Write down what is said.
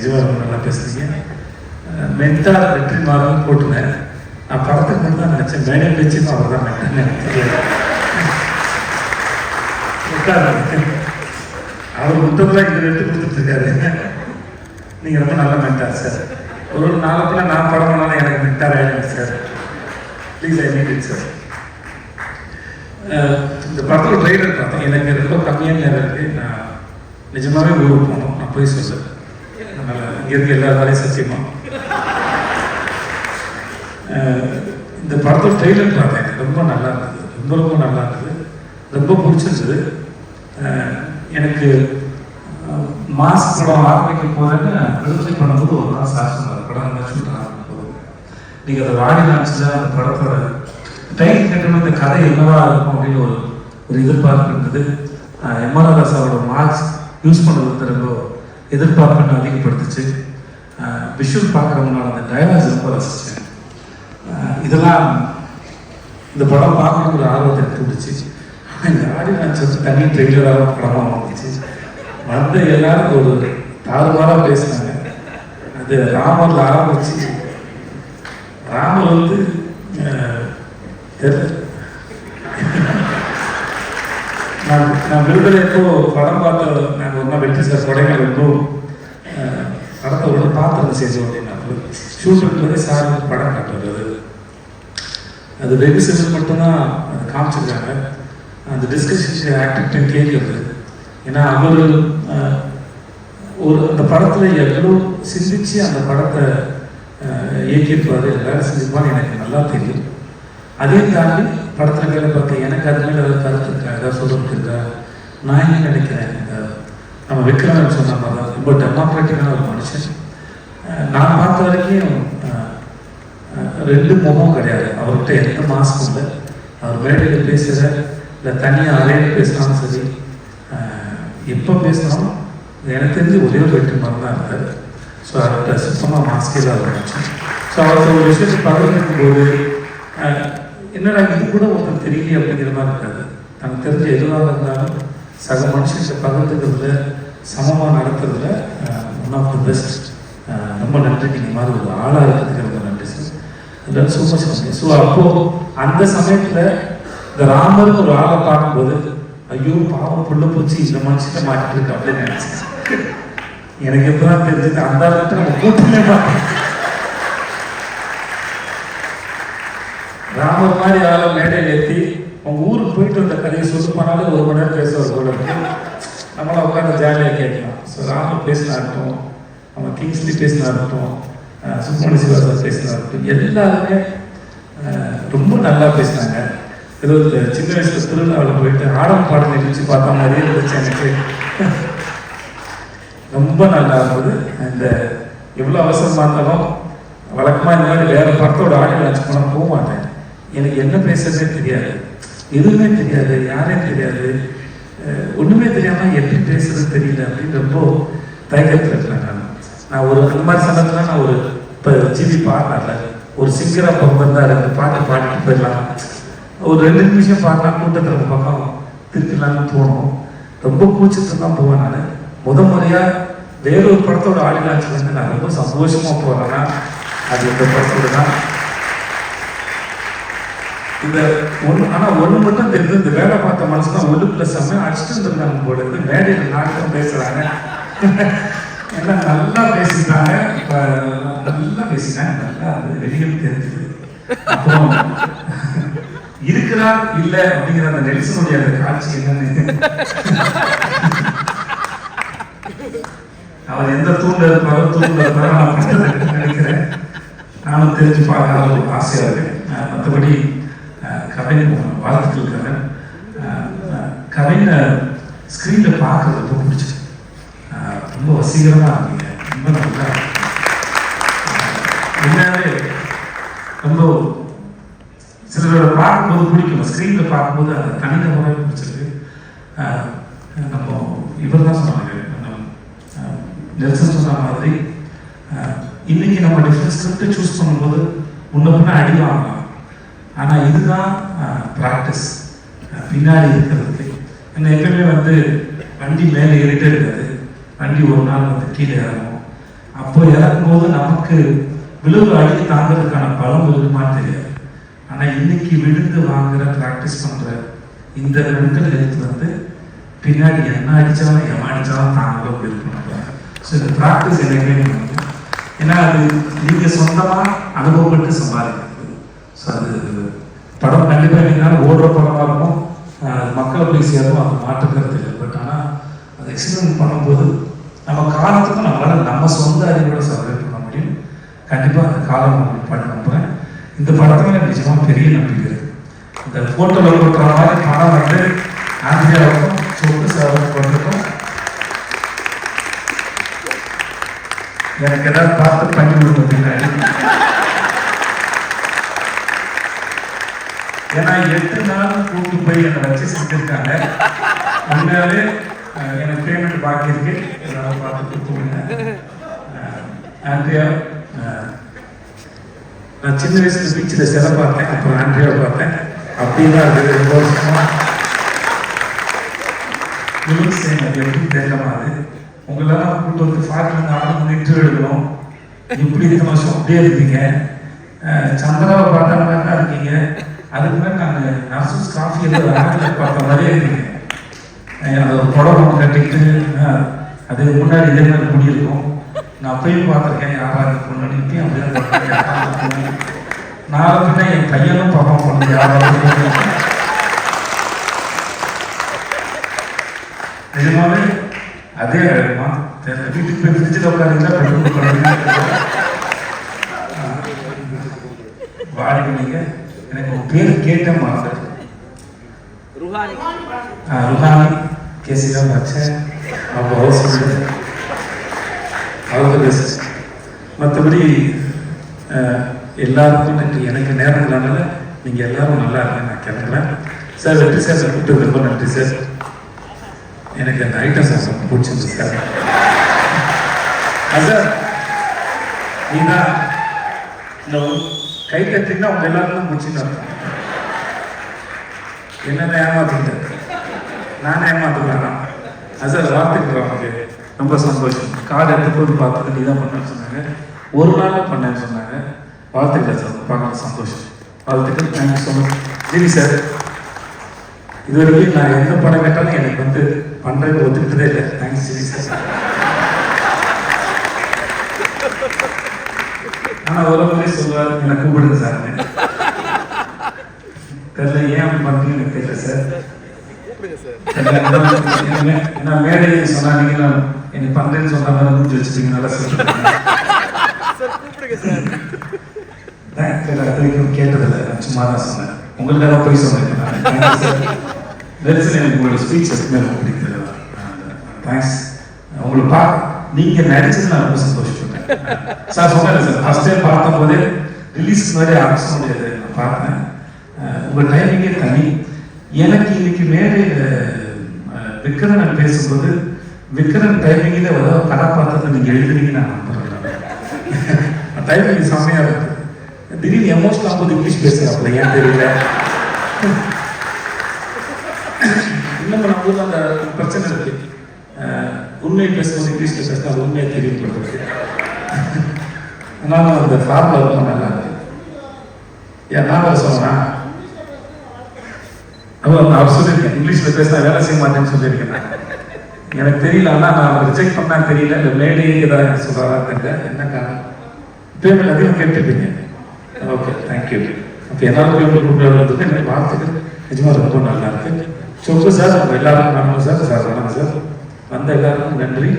நிஜமாக நல்லா பேசுறீங்க மென்டார் வெற்றி மாறன் போட்டுனேன். நான் படத்துக்கு மட்டும் தான் நினச்சேன் மேடம் வச்சுன்னு அவர் தான் நினைக்கிறேன் எனக்கு அவர் முத்தம்லாம் இங்கே எடுத்து கொடுத்துட்ருக்காரு. நீங்கள் ரொம்ப நல்ல மென்டார் சார். ஒரு ஒரு நாளுக்குள்ள நான் படம் பண்ணாலும் எனக்கு மென்டார் ஆகிடுங்க sir. Please I need it sir இந்த படத்தில் ட்ரெய்லர் பார்த்தேன். எனக்கு ரொம்ப கம்மியான நேரம் இருக்குது நான் நிஜமாகவே ஊருக்கு போகணும் நான் போய் சொல்ல அதனால் எல்லா வேலையும் சத்தியமா? இந்த படத்தில் ட்ரெய்லர் பார்த்தேன். ரொம்ப நல்லா இருந்தது. ரொம்ப ரொம்ப நல்லா இருந்தது. ரொம்ப பிடிச்சிருந்தது. எனக்கு மாஸ் படம் ஆரம்பிக்க போதுன்னு ரிலீஸ் பண்ணும்போது ஒரு நாள் சார் சொன்னார் படம் தான் ஷூட் ஆரம்பிக்க போகுது நீங்கள் அதை வாடி லான்ச்சில் அந்த படத்தோட டைம் கேட்டோம் இந்த கதை என்னவா இருக்கும் அப்படின்னு ஒரு ஒரு எதிர்பார்ப்பு இருந்தது. எம்ஆர்ஆர் ராசாவோட மார்க்ஸ் யூஸ் பண்ணுறது ரொம்ப எதிர்பார்ப்புன்னு அதிகப்படுத்துச்சு. விஷுவல் பார்க்குறவங்களால அந்த டைலாக்ஸ் ரொம்ப ரசித்தேன் இதெல்லாம் இந்த படம் பார்க்கணுங்கிற ஆர்வத்தை எனக்கு இந்த ஆடி நான் தனி ட்ரெய்லராக படமாக வந்துச்சு. வந்த எல்லாரும் ஒரு தாறுமாறாக பேசினாங்க. அது ராமரில் ஆரம்பிச்சு ராமர் வந்து தெரியல நான் நான் விடுதலை எப்போ படம் பார்த்த நாங்கள் ஒன்றா வெற்றி சார் கொடைகள் வந்து அடுத்த படத்தை ஒரு பார்த்து செஞ்சோம் அப்படின்னா. ஷூட்டிங் சார் வந்து படம் காட்டுறது அது வெகு சிலர் மட்டும்தான் அது காமிச்சிருக்காங்க. அந்த டிஸ்கஷன் ஆக்டிவிட்டி கேள்வி வந்தது ஏன்னா அவர் ஒரு அந்த படத்தில் எவ்வளோ சிந்திச்சு அந்த படத்தை அஹ், இயக்கியிருப்பாரு எல்லாரும் செஞ்சிருப்பான்னு எனக்கு நல்லா தெரியும். அதே தாண்டி படத்தில் கேள்வி பார்த்தேன் எனக்கு அது மேலே ஏதாவது கருத்து இருக்கா? ஏதாவது சொல்றதுக்கு இருக்கா? நான் என்ன நினைக்கிறேன்? நம்ம விக்ரமன் சொன்ன மாதிரி தான் ரொம்ப டெமோக்ராட்டிக்கான ஒரு மனுஷன். நான் பார்த்த வரைக்கும் ரெண்டு முகம் கிடையாது. அவர்கிட்ட எந்த மாஸ்க்கும் இல்லை. அவர் மேடையில் பேசுகிற இல்லை தனியாக அறையில் பேசினாலும் சரி எப்போ பேசினாலும் எனக்கு தெரிஞ்சு ஒரே ஒரு வெற்றி மரம் தான் இருக்காரு ஸோ அவர்கிட்ட சுத்தமாக மாஸ்கே தான் இருந்துச்சு ஸோ அவருக்கு ஒரு விஷயத்தை பகிர்ந்துக்கும் போது என்னடா இது கூட ஒருத்தர் தெரியல அப்படிங்கிற மாதிரி இருக்காது. நமக்கு தெரிஞ்ச எதுவாக இருந்தாலும் சக மனுஷன் பகிர்ந்துக்கிறதுல சமமாக நடத்துறதுல ஒன் ஆஃப் த பெஸ்ட் ரொம்ப நன்றி. நீங்கள் மாதிரி ஒரு ஆளாக இருக்கிறதுக்கு ரொம்ப நன்றி சார் அதெல்லாம் சூப்பர் சார் ஸோ அப்போ அந்த சமயத்தில் இந்த ராமர் ஒரு ஆளை பார்க்கும்போது ஐயோ பாவம் புள்ள பூச்சி இந்த மனுஷன் மாட்டிட்டு இருக்கு அப்படின்னு நினைச்சேன் எனக்கு எப்பதான் தெரிஞ்சது? அந்த அளவுக்கு நம்ம கூட்டமே பார்த்தோம் ராமர் மாதிரி ஆளை மேடையில் ஏற்றி அவங்க ஊருக்கு போயிட்டு வந்த கதையை சொல்லி ஒரு மணி நேரம் பேசுவார் போல இருக்கு. நம்மளாம் உட்காந்து ஜாலியாக கேட்கலாம். ஸோ ராமர் பேசினா இருக்கட்டும் நம்ம கிங்ஸ்லி பேசினா இருக்கட்டும் அஹ் சுப்பிரமணிய சிவாசர் பேசினா இருக்கட்டும் எல்லாருமே ரொம்ப நல்லா பேசினாங்க. ஏதோ சின்ன வயசுல திருவிழாவில் போயிட்டு ஆடம் பாடல் நிகழ்ச்சி பார்த்த மாதிரியே இருந்துச்சு எனக்கு. ரொம்ப நல்லா இருந்தது. இந்த எவ்வளோ அவசரம் இருந்தாலும் வழக்கமாக இந்த மாதிரி வேறு படத்தோட ஆடியோ லான்ச் பண்ண போக மாட்டேன். எனக்கு என்ன பேசுறதே தெரியாது. எதுவுமே தெரியாது. யாரையும் தெரியாது. ஒன்றுமே தெரியாமல் எப்படி பேசுறது தெரியல அப்படின்னு ரொம்ப தயக்கத்தில் இருக்கிறேன் நான். நான் ஒரு அந்த மாதிரி சமயத்துல நான் ஒரு இப்போ ஜிபி பாடினார்ல ஒரு சிங்கரா பிறந்திருந்தா ரெண்டு பாட்டு பாடிட்டு போயிடலாம். ஒரு ரெண்டு நிமிஷம் பாடினா கூட்டத்தில் ஒரு பக்கம் திருப்பிடலாம்னு தோணும். ரொம்ப கூச்சத்தில் தான் போவேன் நான். முத முறையாக வேறொரு படத்தோட ஆடி லான்ச் வந்து நான் ரொம்ப சந்தோஷமாக போகிறேன்னா அது இந்த படத்தோட தான். இந்த ஒன்று ஆனால் ஒன்று மட்டும் தெரிஞ்சு இந்த வேலை பார்த்த மனசு தான் ஒழுக்குல செம்ம அடிச்சுட்டு இருந்திருக்காங்க போல இருந்து மேடையில் நாட்டம் பேசுறாங்க. எல்லாம் நல்லா பேசிட்டாங்க. இப்போ நல்லா பேசினாங்க நல்லா அது வெளியில் தெரிஞ்சது. அப்புறம் இருக்கிறார் இல்ல அப்படிங்கிற அந்த நெல்சனுடைய அந்த காட்சி என்னன்னு அவர் எந்த தூண்ல இருப்பாரோ தூண்ல இருப்பாரோ நான் நினைக்கிறேன். நானும் தெரிஞ்சு பார்க்க ஒரு ஆசையா மற்றபடி அஹ் கவின் வாழ்த்துக்கள் ஸ்க்ரீனில் அஹ் அஹ் பார்க்கறது ரொம்ப பிடிச்சிச்சு. ரொம்ப வசீகரமாக இருந்தீங்க. ரொம்ப நல்லா அஹ் ரொம்ப சிலரோட பார்க்கும்போது பிடிக்கும். ஸ்க்ரீனில் பார்க்கும்போது அது தனிநபராக பிடிச்சிருக்கு. நம்ம இவர் தான் சொன்னாங்க. நம்ம, நெல்சன் சொன்ன மாதிரி இன்னைக்கு நம்ம டிஃப்ரெண்ட் ஸ்கிரிப்டை சூஸ் பண்ணும்போது முன்ன பின்ன அடி ஆனால் இதுதான் ப்ராக்டிஸ் பின்னாடி இருக்கிறதுக்கு என்ன எப்பயுமே வந்து வண்டி மேலே ஏறிட்டே இருக்காது. வண்டி ஒரு நாள் வந்து கீழே இறங்கும். அப்போ இறக்கும்போது நமக்கு விழுவு அடி தாங்கிறதுக்கான பலம் இருக்குமா தெரியாது. ஆனால் இன்னைக்கு விழுந்து வாங்குற ப்ராக்டிஸ் பண்ணுற இந்த மென்டல் ஹெல்த் வந்து பின்னாடி என்ன அடித்தாலும் எவன் அடித்தாலும் தாங்க இருக்கணும் ஸோ இந்த ப்ராக்டிஸ் எனக்கே ஏன்னா அது நீங்கள் சொந்தமாக அனுபவப்பட்டு சம்பாதிக்கிறது. ஸோ அது படம் கண்டிப்பாக நீங்கள் ஓடுற படமாக இருக்கும். அஹ் மக்களை போய் சேரும் அது மாற்றுக்கிறது இல்லை பட் ஆனால் அது எக்ஸ்பிளைன் பண்ணும்போது நம்ம காலத்துக்கும் நம்மளால் நம்ம சொந்த அறிவோட சர்வை பண்ண முடியும். கண்டிப்பாக அந்த காலம் பண்ணுவேன் இந்த படத்துல எனக்கு பெரிய நம்பிக்கை இந்த போட்டோவில் கொடுக்குற மாதிரி படம் வந்து ஆந்திராவுக்கும் சொத்து செலவு கொண்டிருக்கும் எனக்கு ஏதாவது பார்த்து பண்ணி கொடுக்க பின்னாடி ஏன்னா எட்டு நாள் கூட்டு போய் என்னை வச்சு செஞ்சிருக்காங்க. உண்மையாவே எனக்கு பேமெண்ட் பாக்கி இருக்கு. எல்லாரும் பார்த்து கொடுத்துருங்க ஆண்ட்ரியா நான் சின்ன வயசுல பீச்சில் சில பார்த்தேன். அப்புறம் ஆண்ட்ரியா பார்த்தேன். அப்படின்னா அது ரொம்ப வருஷமா எப்படி தெரியலமா அது. உங்களெல்லாம் கூட்டு வந்து ஃபாரின் நானும் வந்து இன்டர்வியூ எடுக்கணும். இப்படி இத்தனை வருஷம் அப்படியே இருக்கீங்க சந்திராவை பார்த்தா தான் இருக்கீங்க. அதுக்கு மேலே நாங்கள் நர்சஸ் காஃபி எல்லாம் ஆட்டில் பார்த்த மாதிரியே இருக்கீங்க அஹ் ஒரு புடவை கட்டிக்கிட்டு அது முன்னாடி இதே மாதிரி முடியிருக்கும் நான் அப்பயும் பார்த்துருக்கேன் யாராவது பொண்ணு இப்பயும் அப்படியே பார்த்துருக்கேன் நாளை பின்ன என் பையனும் பக்கம் பொண்ணு யாராவது நிஜமாவே அதே அழகுமா தெரியல வீட்டுக்கு போய் ஃப்ரிட்ஜில் உட்காந்துச்சா பெட்ரோல் வாடி பண்ணீங்க எனக்கு உங்க பேர் கேட்ட மாதிரி रूहानी ருஹானி கேசிதான் வச்சேன் அப்போ ஹவுஸ் ஆல் தி பெஸ்ட் மற்றபடி அஹ், எல்லாருக்கும் நன்றி எனக்கு நேரம் இல்லாதனால நீங்கள் எல்லாரும் நல்லா இருங்க நான் கிளம்புறேன் சார் வெற்றி சார் கூப்பிட்டு ரொம்ப நன்றி சார் எனக்கு அந்த ஐட்டம் சார் ரொம்ப பிடிச்சிருந்துச்சு சார் ஆ, சார் நீதான் இந்த கை கட்டிங்கன்னா உங்க எல்லாருக்கும் பிடிச்சின்னு அர்த்தம். என்னென்ன ஏமாத்துங்க நானே ஏமாத்துக்கிறேன் அது சார் வார்த்தைக்கு நமக்கு ரொம்ப சந்தோஷம். கார்டு எடுத்து போய் பார்த்துட்டு நீ தான் பண்ணேன்னு சொன்னாங்க. ஒரு நாள் பண்ணேன்னு சொன்னாங்க. வாழ்த்துக்கள் சார். பார்க்கலாம் சந்தோஷம். வாழ்த்துக்கள். Thank you so much GV sir இது வரைக்கும் நான் எந்த படம் கேட்டாலும் எனக்கு வந்து பண்ணுறது ஒத்துக்கிட்டதே இல்லை. தேங்க்ஸ் ஜிவி சார் ஆனால் ஒரு முறை சொல்லுவார் என்னை கூப்பிடுங்க சார். தெரியல ஏன் அப்படி பண்ணுறீங்கன்னு எனக்கு தெரியல சார். நான் மேடையை சொன்னாங்க எனக்கு பண்றேன்னு சொன்ன மாதிரி முடிஞ்சு வச்சுட்டீங்க நல்லா தெரியல அது வரைக்கும் கேட்டதில்லை. நான் சும்மா தான் சொன்னேன். உங்களுக்காக போய் சொன்னேன் நெரிசல் எனக்கு உங்களோட ஸ்பீச் எப்பவுமே பிடிக்கிறது தேங்க்ஸ் உங்களை பா நீங்க நடிச்சது நான் ரொம்ப சந்தோஷப்பட்டேன். சார் சொன்னேன் சார் ஃபர்ஸ்ட் டைம் பார்த்த போதே ரிலீஸ்க்கு மாதிரி ஆரம்பிச்ச முடியாது நான் பார்த்தேன் உங்கள் டைமிங்கே தனி எனக்கு இன்னைக்கு மேடையில் விக்ரமன் பேசும்போது விக்ரன் டைமிங்கில் ஏதாவது கதாபாத்திரத்தை நீங்கள் எழுதுனீங்கன்னு நான் நம்புறேன் டைமிங் செம்மையாக இருக்கு திடீர்னு எமோஷனாக போது இங்கிலீஷ் பேசுறாப்புல ஏன் தெரியல இன்னும் நம்ம ஊர்ல அந்த பிரச்சனை இருக்கு உண்மை பேசும்போது இங்கிலீஷ் பேசினா அது உண்மையை தெரியும் அதனால அந்த ஃபார்முலா ரொம்ப நல்லா இருக்கு ஏன் நான் சொன்னா அவர் அவர் சொல்லியிருக்கேன். இங்கிலீஷ்ல பேசினா வேலை செய்ய மாட்டேன்னு சொல்லியிருக்கேன். எனக்கு தெரியல ஆனா நான் ரிஜெக்ட் பண்ணா தெரியல. இந்த லேடி ஏதாவது சொல்றாரா தெரியல. என்ன காரணம்? பேமெண்ட் அதிகம் கேட்டுருப்பீங்க ஓகே தேங்க்யூ அப்போ எல்லாரும் பேமெண்ட் கொடுக்குறதுக்கு எனக்கு வார்த்தைகள் நிஜமா ரொம்ப நல்லா இருக்கு. சொல்லுங்க சார். உங்க எல்லாருக்கும் நன்றி சார். சார் வணக்கம் சார். வந்த எல்லாருக்கும் நன்றி.